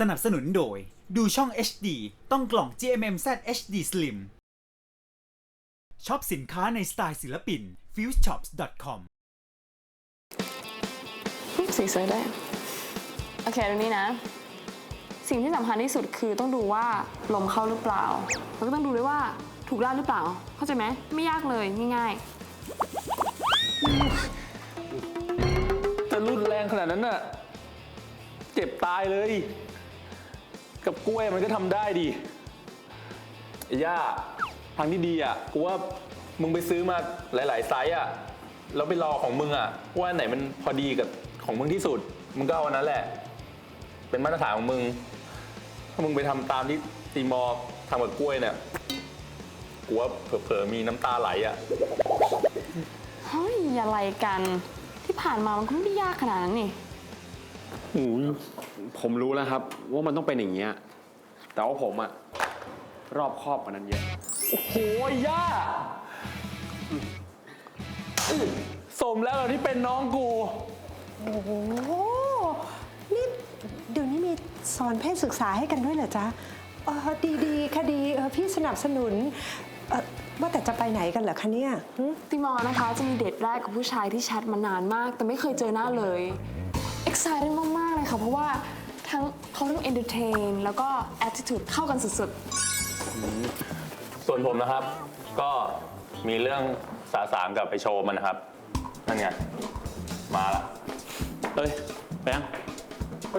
สนับสนุนโดย ดูช่อง HD ต้องกล่อง GMMZ HD Slim ช็อปสินค้าในสไตล์ศิลปิน fuseshops.com รูปสีสวยได้ โอเคตรงนี้นะ สิ่งที่สำคัญที่สุดคือต้องดูว่าลมเข้าหรือเปล่า แล้วก็ต้องดูด้วยว่าถูกลาดหรือเปล่า เข้าใจไหม ไม่ยากเลย ง่ายจะรุนแรงขนาดนั้นน่ะ เจ็บตายเลย กับกล้วยมันก็ทำได้ดิไอ้ย่าทางที่ดีอะกูว่ามึงไปซื้อมาหลาย ๆ ไซส์อะแล้วไปรอของมึงอะว่าอันไหนมันพอดีกับของมึงที่สุด มึงก็เอาอันนั้นแหละ เป็นมาตรฐานของมึง ถ้ามึงไปทำตามที่ตีมอร์ทำกับกล้วยเนี่ยกูว่าเผลอๆมีน้ำตาไหลอะๆเฮ้ยอย่าอะไรกัน ที่ผ่านมามันก็ไม่ได้ยากขนาดนั้นนี่หูยผมรู้แล้วครับ ว่ามันต้องเป็นอย่างเงี้ย แต่ว่าผมอะรอบครอบกว่านั้นเยอะ โอ้โหย่าอื้อสมแล้วเหรอที่เป็นน้องกู โอ้โห นี่เดี๋ยวนี้มีสอนเพศศึกษาให้กันด้วยเหรอจ๊ะเออดีดีๆค่ะดีเออพี่สนับสนุนเออว่าแต่จะไปไหนกันเหรอคะเนี่ยหึติมอร์นะคะจะมีเดทแรกกับผู้ชายที่แชทมานานมาก แต่ไม่เคยเจอหน้าเลย excited มาก ๆ เลยค่ะ เพราะว่า ทั้งเขาทั้ง entertain แล้วก็ attitude เข้ากันสุดส่วนผมนะครับ ก็มีเรื่องสาสางกับไปโชว์มันนะครับนั่นไงมาละเฮ้ยไปยัง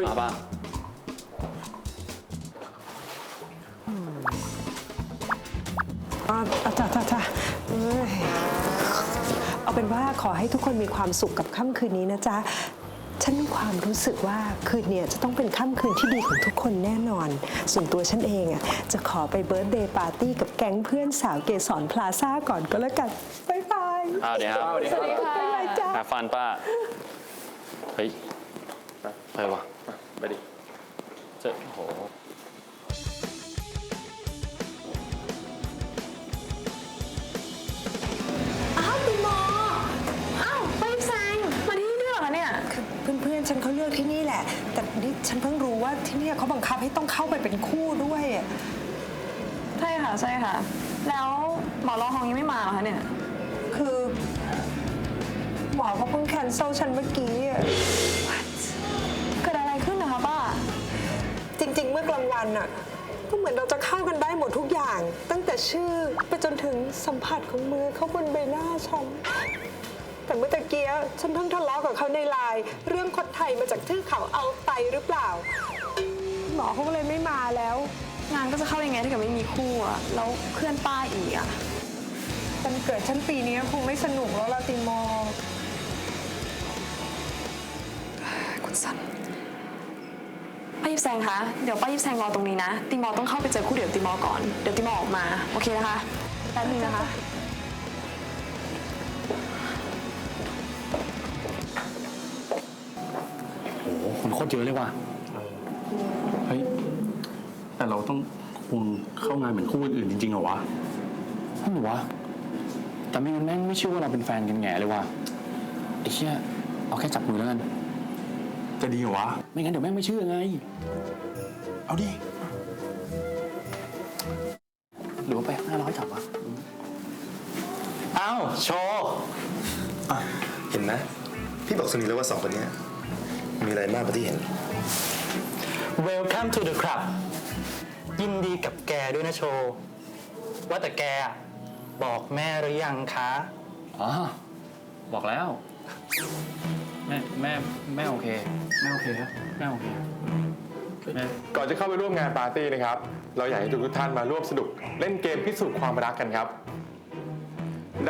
มาป่ะอ๋อเอาจ้ะจ้ะจ้ะเอ้ยเอาเป็นว่าขอให้ทุกคนมีความสุขกับค่ำคืนนี้นะจ๊ะ ฉันมีความรู้สึกว่าคืนเนี้จะต้องเป็นค่ำคืนที่ดีของทุกคนแน่นอน ส่วนตัวฉันเองอะจะขอไปเบิร์ธเดย์ปาร์ตี้กับแก๊งเพื่อนสาวเกสรพลาซ่าก่อนก็แล้วกันบ๊ายบายอ้าวเดี๋ยวครับๆสวัสดีค่ะบ๊ายบายจ้ะหาฟันป้า เฮ้ยไปวะไปดิเจอโห แหละแต่นี่ฉันเพิ่งรู้ว่าที่เนี่ยเขาบังคับให้ต้องเข้าไปเป็นคู่ด้วยอะใช่ค่ะใช่ค่ะ แล้วหมอรองของยังไม่มาเหรอคะเนี่ย คือหมอเขาเพิ่งแคนเซิลฉันเมื่อกี้อะเกิดอะไรขึ้นนะคะป้า จริง ๆ เมื่อกลางวันอะก็เหมือนเราจะเข้ากันได้หมดทุกอย่าง ตั้งแต่ชื่อไปจนถึงสัมผัสของมือเขาบนใบหน้าฉัน แต่เมื่อตะเกียฉันเพิ่งทะเลาะกับเขาในไลน์เรื่องคนไทยมาจากทื่อเขาเอาไตหรือเปล่า หมอเขาก็เลยไม่มาแล้ว งานก็จะเข้ายังไงถ้าเกิดไม่มีคู่อะแล้วเพื่อนป้าอีกอะวันเกิดฉันปีนี้คงไม่สนุกแล้วลาติมอร์คุณสันป้ายิบแซงคะเดี๋ยวป้ายิบแซงรอตรงนี้นะ ติมอร์ต้องเข้าไปเจอคู่เดี๋ยวติมอร์ก่อน เดี๋ยวติมอร์ออกมา โอเคนะคะแป๊บนึงนะคะ คนโคตรเยอะเลยว่ะเฮ้ยแต่เราต้องควงเข้างานเหมือนคู่อื่นๆจริงๆเหรอวะนั่นเหรอวะแต่ไม่งั้นแม่งไม่เชื่อว่าเราเป็นแฟนกันแง่เลยว่ะไอ้เชี่ยเอาแค่จับมือแล้วกันจะดีเหรอวะไม่งั้นเดี๋ยวแม่งไม่เชื่อไง เอาดิหรือว่าไปห้าร้อยจับวะอ้าวโชว์อะเห็นไหมพี่บอกสนิทแล้วว่าสองคนเนี้ย มีอะไรมากกว่าที่เห็น Welcome to the club ยินดีกับแกด้วยนะโชว์ ว่าแต่แกอะบอกแม่หรือยังคะ อ๋อ บอกแล้ว แม่แม่แม่โอเค แม่โอเคครับแม่โอเคแม่ก่อนจะเข้าไปร่วมงานปาร์ตี้นะครับ เราอยากให้ทุกท่านมาร่วมสนุกเล่นเกมพิสูจน์ความรักกันครับ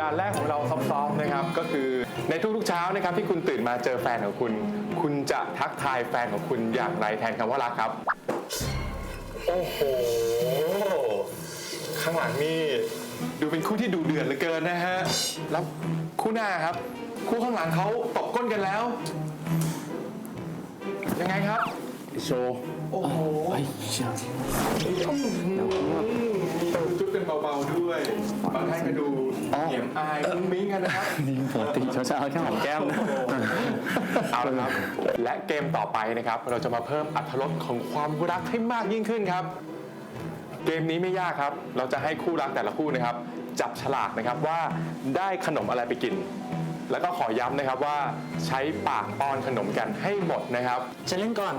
ด่านแรกของเราซอฟๆนะครับก็คือในทุกๆเช้านะครับที่คุณตื่นมาเจอแฟนของคุณ คุณจะทักทายแฟนของคุณอย่างไรแทนคำว่ารักครับ โอ้โห ข้างหลังนี่ดูเป็นคู่ที่ดูเดือดเหลือเกินนะฮะแล้วคู่หน้าครับ คู่ข้างหลังเขาตบก้นกันแล้ว ยังไงครับ โชว์โอ้โหเฮ้ยเชี่ย จุ๊บกันเบาๆด้วยอ๋อบางท่านก็ดูเหนียมอายมุ้งมิ้งกันนะครับ นี่ปกติเขาจะเอาแค่หอมแก้มนะ เอาละครับ และเกมต่อไปนะครับ เราจะมาเพิ่มอรรถรสของความรักให้มากยิ่งขึ้นครับ เกมนี้ไม่ยากครับ เราจะให้คู่รักแต่ละคู่นะครับ จับฉลากนะครับว่าได้ขนมอะไรไปกิน แล้วก็ขอย้ำนะครับว่าใช้ปากป้อนขนมกันให้หมดนะครับจะเล่นก่อน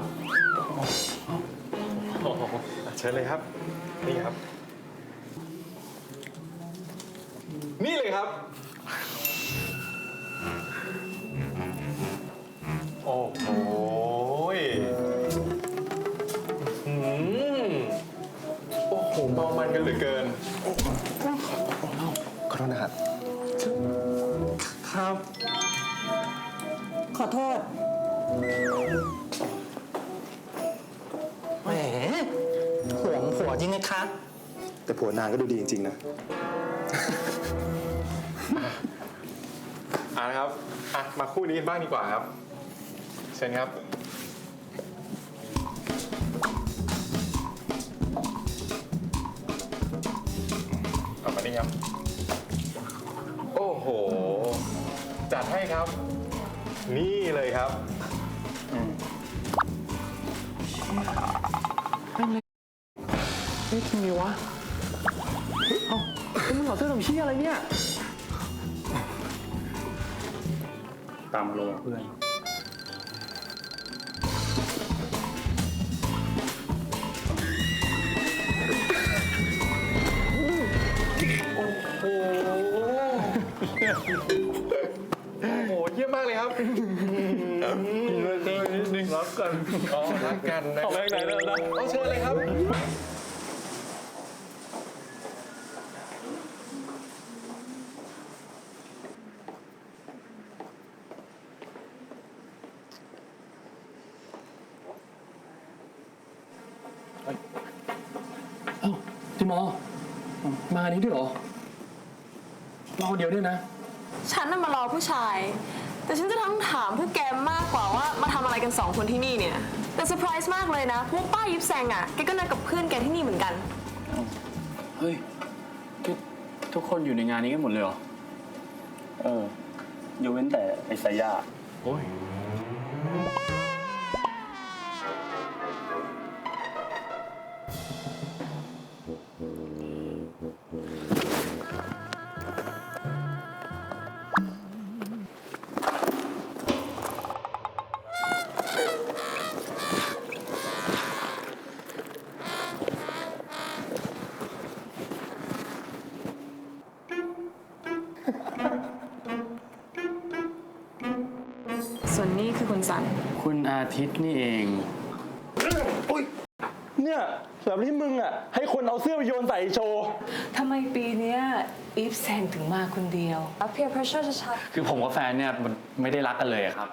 เชิญเลยครับ นี่ครับ นี่เลยครับ โอ้โหยอืมโอ้โหเมามันกันเหลือเกิน ขอโทษนะครับ ครับ ขอโทษ แหมห่วงผัวจริงไหมคะ แต่ผัวนางก็ดูดีจริง ๆ นะ อะนะครับอะมาคู่นี้กันบ้างดีกว่าครับเชิญครับ เอามานี่ครับ โอ้โห จัดให้ครับ นี่เลยครับเฮ้ยทำไมวะาเฮ้ยมึงถอดเสื้อทำเชี่ยอะไรเนี่ย ตามมาลงเพื่อนโอ้โหเยี่ยมมากเลยครับนิดนึงรักกันอ๋อรักกันนะเอาไปไหนแล้วนะเอาเชิญเลยครับาจิมอ มานี้ด้วยเหรอรอเดียวด้วยนะ ฉันน่ะมารอผู้ชาย แต่ฉันจะต้องถามพวกแกมากกว่าว่ามาทำอะไรกันสองคนที่นี่เนี่ย แต่เซอร์ไพรส์มากเลยนะพวกป้ายิบแซงอะ แกก็นัดกับเพื่อนแกที่นี่เหมือนกัน เฮ้ยทุกทุกคนอยู่ในงานนี้กันหมดเลยเหรอ เออยกเว้นแต่ไอ้สายยาโอ้ย สัน คุณอาทิตย์นี่เองเนี่ยแบบที่มึงอะ ให้คนเอาเสื้อไปโยนใส่โชว์ ทำไมปีเนี้ยอีฟแซงถึงมาคนเดียว peer pressure ชัดคือผมกับแฟนเนี่ยมันไม่ได้รักกันเลยอะครับ